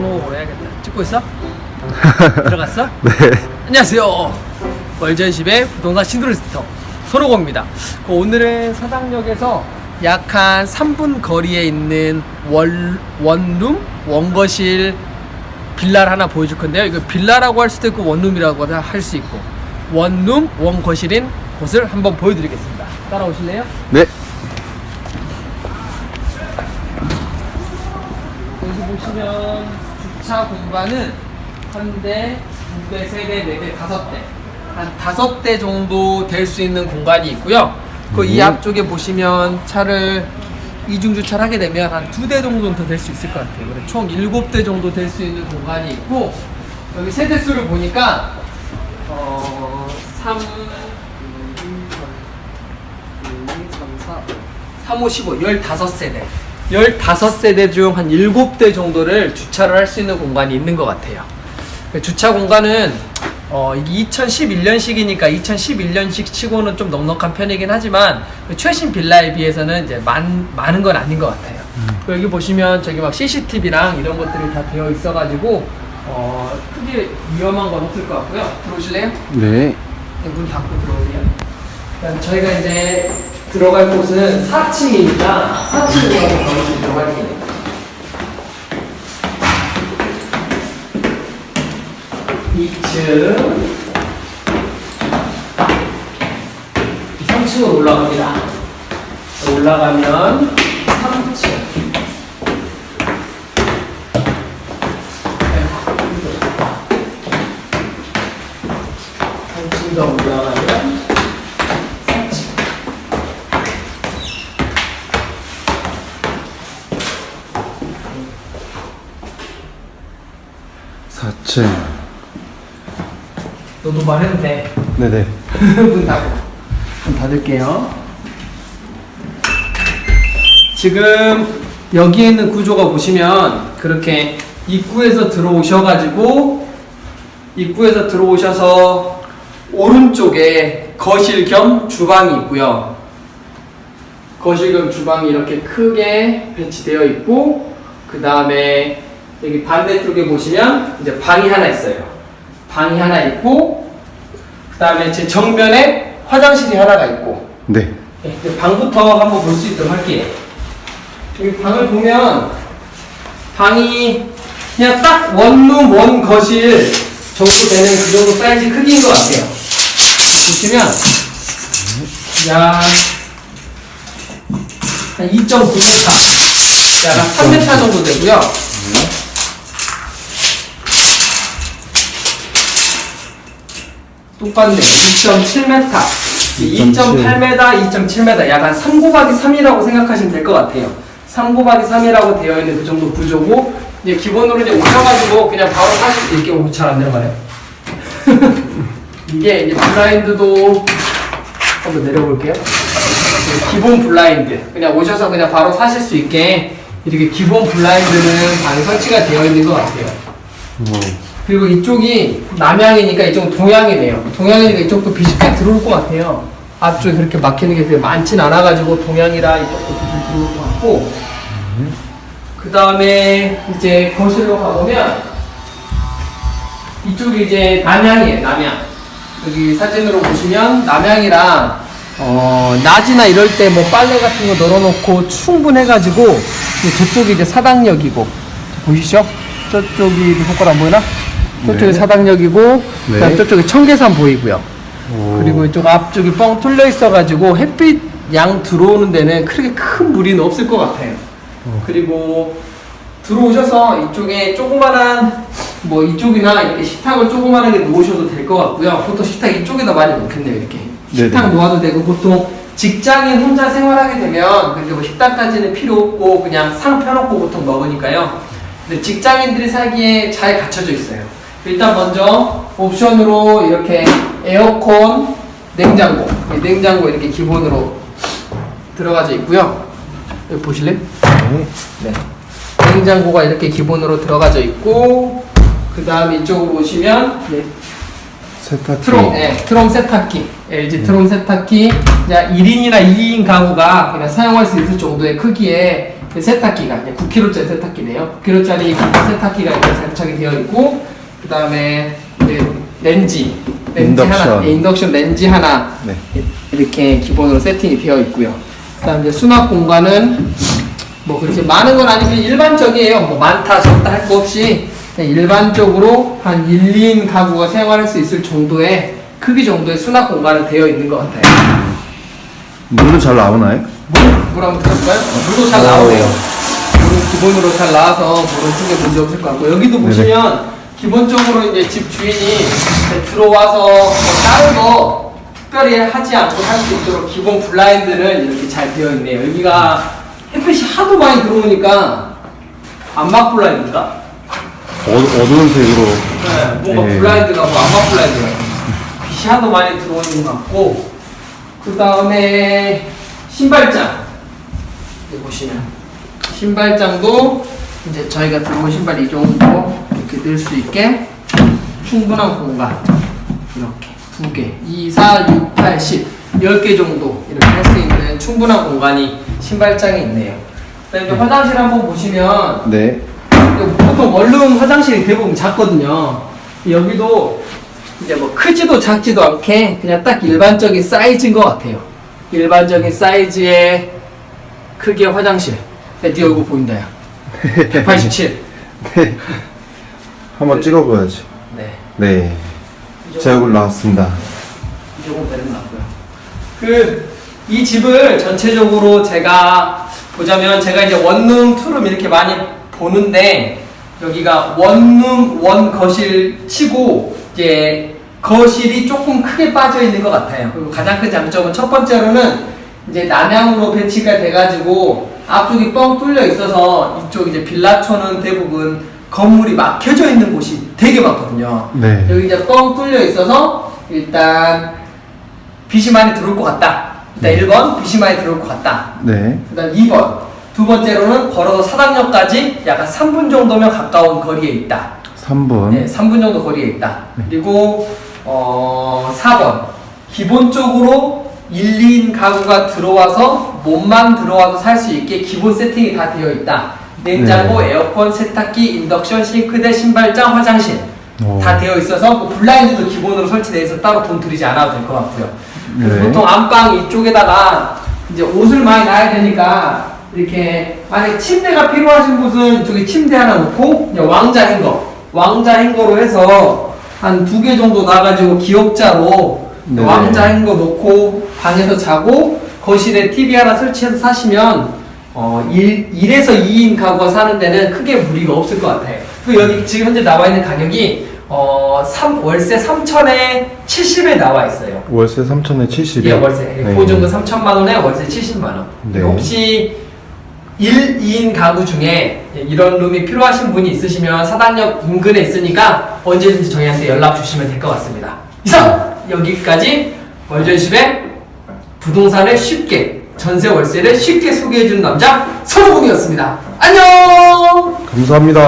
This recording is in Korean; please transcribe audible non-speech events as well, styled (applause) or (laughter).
손오공으로 해야겠다. 찍고 있어? (laughs) 들어갔어? 네. 안녕하세요. 월전십의 부동산 신도리스터 손오공입니다. 그 오늘은 사당역에서 약 한 3분 거리에 있는 원, 원룸, 원거실 빌라를 하나 보여줄 건데요. 이거 빌라라고 할 수도 있고 원룸이라고 할 수 있고 원룸, 원거실인 곳을 한번 보여드리겠습니다. 따라오실래요? 네. 여기 보시면 주차 공간은 한 대, 두 대, 세 대, 네 대, 다섯 대. 한 다섯 대 정도 될 수 있는 공간이 있고요. 그이 음. 앞쪽에 보시면 차를 이중 주차를 하게 되면 한 두 대 정도는 더 될 수 있을 것 같아요. 그래서 총 일곱 대 정도 될 수 있는 공간이 있고 여기 세대 수를 보니까 어 3, 2, 3, 4, 3, 5, 15, 15세대. 15세대 중 한 7대 정도를 주차를 할 수 있는 공간이 있는 것 같아요. 그 주차 공간은 어, 이게 2011년식이니까 2011년식 치고는 좀 넉넉한 편이긴 하지만 그 최신 빌라에 비해서는 이제 많, 많은 건 아닌 것 같아요. 그 여기 보시면 저기 막 CCTV랑 이런 것들이 다 되어 있어가지고 어, 크게 위험한 건 없을 것 같고요. 들어오실래요? 네. 문 닫고 들어오세요. 그다음 저희가 이제 들어갈 곳은 4층이니까 4층으로 한번 가보시도록 할게요. 2층 3층으로 올라갑니다. 올라가면 3층 한층 더 올라가면 4층. 사층 너도 말해도 돼. 네네. 문 닫고. 문 닫을게요. 지금 여기에 있는 구조가 보시면 그렇게 입구에서 들어오셔가지고 입구에서 들어오셔서 오른쪽에 거실 겸 주방이 있고요. 거실 겸 주방이 이렇게 크게 배치되어 있고 그 다음에 여기 반대쪽에 보시면 이제 방이 하나 있어요. 방이 하나 있고 그 다음에 제 정면에 화장실이 하나가 있고 네. 네, 이제 방부터 한번 볼 수 있도록 할게요. 여기 방을 보면 방이 그냥 딱 원룸 원 거실 정도 되는 그 정도 사이즈 크기인 것 같아요. 보시면 약한 2.9m, 약한 3m 정도 되고요. 똑같네요. 2.7m. 2.8m, 2.7m, 약한3 곱하기 3이라고 생각하시면 될 것 같아요. 3 곱하기 3이라고 되어 있는 그 정도 구조고, 이제 기본으로 이제 오셔가지고 그냥 바로 사실 수 있게 오, 잘안 들어가요. 이게 이제 블라인드도 한번 내려볼게요. 기본 블라인드. 그냥 오셔서 그냥 바로 사실 수 있게 이렇게 기본 블라인드는 방에 설치가 되어 있는 것 같아요. 그리고 이쪽이 남향이니까 이쪽은 동향이네요. 동향이니까 이쪽도 빛이 꽤 들어올 것 같아요. 앞쪽에 그렇게 막히는 게 그렇게 많진 않아가지고 동향이라 이쪽도 빛이 들어올 것 같고. 그 다음에 이제 거실로 가보면 이쪽이 이제 남향이에요, 남향. 여기 사진으로 보시면 남향이랑 어, 낮이나 이럴 때 뭐 빨래 같은 거 널어놓고 충분해가지고 이제 저쪽이 이제 사당역이고 보이시죠? 저쪽이 손가락 안 보이나? 저쪽이 네. 사당역이고 그다음 네. 저쪽에 청계산 보이고요. 오. 그리고 이쪽 앞쪽이 뻥 뚫려 있어가지고 햇빛 양 들어오는 데는 크게 큰 무리는 없을 것 같아요. 그리고 들어오셔서 이쪽에 조그만한 뭐 이쪽이나 이렇게 식탁을 조그만하게 놓으셔도 될 것 같고요. 보통 식탁 이쪽에다 많이 놓겠네요, 이렇게. 식탁 네네. 놓아도 되고 보통 직장인 혼자 생활하게 되면 근데 뭐 식탁까지는 필요 없고 그냥 상 펴놓고 보통 먹으니까요. 근데 직장인들이 살기에 잘 갖춰져 있어요. 일단 먼저 옵션으로 이렇게 에어컨, 냉장고, 이 냉장고 이렇게 기본으로 들어가져 있고요. 여기 보실래요? 네. 냉장고가 이렇게 기본으로 들어가져 있고 그 다음에 이쪽으로 오시면 네, 세탁기. 트롬, 예, 트롬 세탁기, LG 트롬 세탁기, 그냥 1인이나 2인 가구가 그냥 사용할 수 있을 정도의 크기에 그 세탁기가 이제 9kg짜리 세탁기네요. 9kg짜리 세탁기가 이렇게 장착이 되어 있고 그 다음에 렌지 렌지 하나 인덕션. 예, 인덕션 렌지 하나 네. 이렇게 기본으로 세팅이 되어 있고요. 그다음 이제 수납 공간은 뭐 그렇게 많은 건 아니고 일반적이에요. 뭐 많다 적다 할 거 없이 그냥 일반적으로 한 1, 2인 가구가 사용할 수 있을 정도의 크기 정도의 수납 공간은 되어 있는 것 같아요. 물은 잘 나오나요? 물, 물 한번 들어볼까요? 물도 잘 나오네요. 물은 기본으로 잘 나와서 물은 크게 문제 없을 것 같고 여기도. 보시면 기본적으로 이제 집 주인이 들어와서 뭐 다른 거 특별히 하지 않고 할수 있도록 기본 블라인드는 이렇게 잘 되어 있네요. 여기가 햇빛이 하도 많이 들어오니까 안막 블라인드인가? 어, 어두운 색으로. 네, 뭔가 네. 블라인드가 뭐 안막 블라인드가 빛이 하도 많이 들어오는 것 같고 그 다음에 신발장 여기 보시면 신발장도 이제 저희가 들어온 신발 이 정도 이렇게 넣을 수 있게 충분한 공간 이렇게 두 개, 2, 4, 6, 8, 10 10개 정도 이렇게 할 수 있는 충분한 공간이 신발장에 있네요 그다음에 이제 화장실 한번 보시면 네. 보통 원룸 화장실이 대부분 작거든요. 여기도 이제 뭐 크지도 작지도 않게 그냥 딱 일반적인 사이즈인 것 같아요. 일반적인 사이즈의 크기의 화장실. 야, 네 얼굴 보인다, 야. 187. 네. 한번 찍어봐야지. 네. 네. 제 얼굴 나왔습니다. 이 되는 것 같고요. 그, 이 집을 전체적으로 제가 보자면 제가 이제 원룸, 투룸 이렇게 많이 보는데 여기가 원룸, 원 거실 치고 이제 거실이 조금 크게 빠져 있는 것 같아요. 그리고 가장 큰 장점은 첫 번째로는 이제 남향으로 배치가 돼가지고 앞쪽이 뻥 뚫려 있어서 이쪽 이제 빌라촌은 대부분 건물이 막혀져 있는 곳이 되게 많거든요. 네. 여기 이제 뻥 뚫려 있어서 일단 빛이 많이 들어올 것 같다. 일단 1번 빛이 많이 들어올 것 같다. 네. 그다음 2번 두 번째로는 걸어서 사당역까지 약간 3분 정도면 가까운 거리에 있다. 3번. 네, 3분 정도 거리에 있다. 그리고 어 4번 기본적으로 1, 2인 가구가 들어와서 몸만 들어와서 살 수 있게 기본 세팅이 다 되어 있다. 냉장고, 네. 에어컨, 세탁기, 인덕션, 싱크대, 신발장, 화장실 오. 다 되어 있어서 뭐 블라인드도 기본으로 설치되어 있어 따로 돈 들이지 않아도 될 것 같고요. 네. 보통 안방 이쪽에다가 이제 옷을 많이 놔야 되니까 이렇게 만약 침대가 필요하신 분은 이쪽에 침대 하나 놓고 왕자 행거, 왕자 행거로 해서 한 두 개 정도 놔가지고 기역자로 네. 왕자 행거 놓고 방에서 자고 거실에 TV 하나 설치해서 사시면 어 1, 1에서 2인 가구가 사는 데는 크게 무리가 없을 것 같아요. 그 여기 지금 현재 나와 있는 가격이 어 3, 월세 3천에 70에 나와 있어요. 월세 3천에 70이요? 예, 월세. 보증금 3천만 원에 월세 70만 원. 네. 혹시 1, 2인 가구 중에 이런 룸이 필요하신 분이 있으시면 사당역 인근에 있으니까 언제든지 저희한테 연락 주시면 될 것 같습니다. 이상! 여기까지 월전십의 부동산을 쉽게, 전세 월세를 쉽게 소개해주는 남자, 서로군이었습니다. 안녕! 감사합니다.